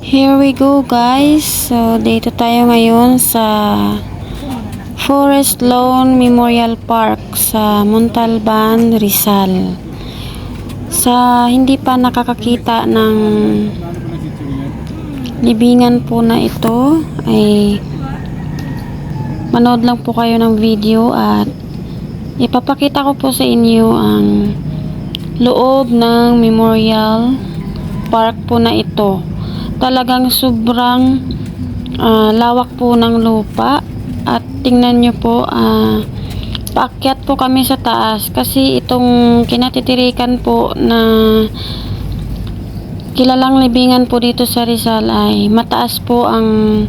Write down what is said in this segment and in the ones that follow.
Here we go guys. So dito tayo ngayon sa Forest Lawn Memorial Park sa Montalban, Rizal. Sa hindi pa nakakakita ng libingan po na ito ay manood lang po kayo ng video at ipapakita ko po sa inyo ang loob ng memorial park po na ito. Talagang sobrang ah, lawak po ng lupa. At tingnan nyo po ah, paakyat po kami sa taas kasi itong kinatitirikan po na kilalang libingan po dito sa Rizal ay mataas po ang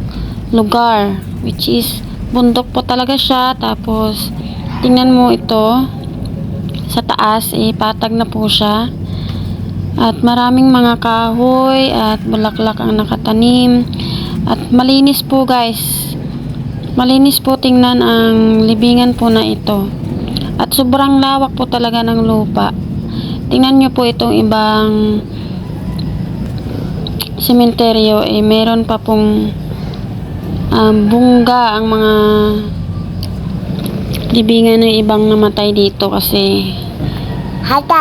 lugar which is bundok po talaga siya. Tapos tingnan mo ito sa taas eh na po siya at maraming mga kahoy at bulaklak ang nakatanim at malinis po guys malinis po tingnan ang libingan po na ito at sobrang lawak po talaga ng lupa tingnan nyo po itong ibang sementeryo eh meron pa pong um, bungga ang mga libingan ng ibang namatay dito kasi.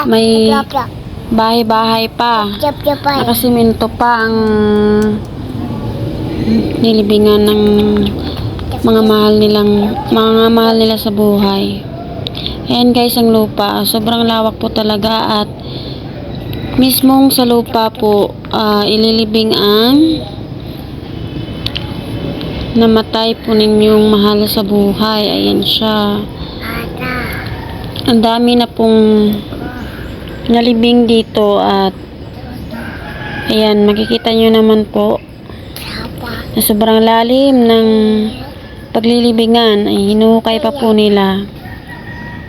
May-. Bahay-bahay pa. Nakasimento pa ang nilibingan ng mga mahal nilang mga mahal nila sa buhay. Ayan guys ang lupa. Sobrang lawak po talaga at mismong sa lupa po ah, ililibing ang namatay po ninyong mahal sa buhay. Ayan siya. Ang dami na pong nalibing dito at ayan makikita nyo naman po na sobrang lalim ng paglilibingan ay hinuhukay pa po nila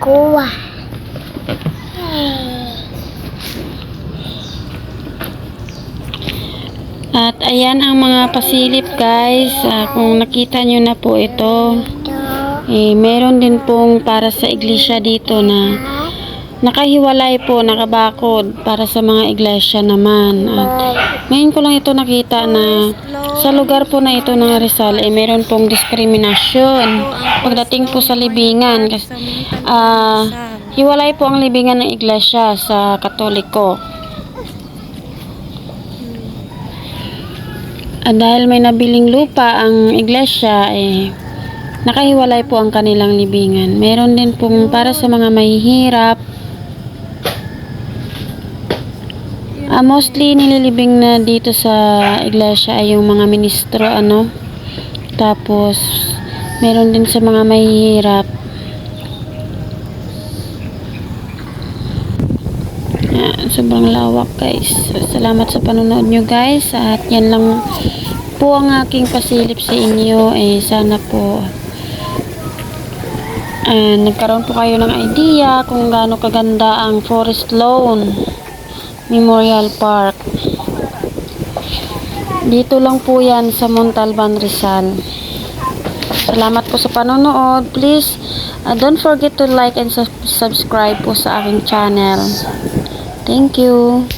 Kuha. at ayan ang mga pasilip guys Ah, kung nakita nyo na po Ito. eh, meron din pong para sa iglesia dito na nakahiwalay po nakabakod para sa mga iglesia naman at Ngayon ko lang ito nakita na sa lugar po na ito ng Rizal ay meron pong diskriminasyon pagdating po sa libingan kasi ah hiwalay po ang libingan ng iglesia sa katoliko. At dahil may nabiling lupa ang iglesia eh nakahiwalay po ang kanilang libingan. Meron din pong para sa mga mahihirap Ah, mostly nililibing na dito sa iglesia ay yung mga ministro ano. Tapos meron din sa mga mahihirap. Yan, sobrang lawak guys. Salamat sa panonood nyo guys. At yan lang po ang aking pasilip sa inyo. Eh, sana po ah, nagkaroon po kayo ng idea kung gaano kaganda ang forest lawn. Memorial Park. Dito lang po yan sa Montalban, Rizal. Salamat po sa panonood. Please, uh, don't forget to like and sub- subscribe po sa aking channel. Thank you.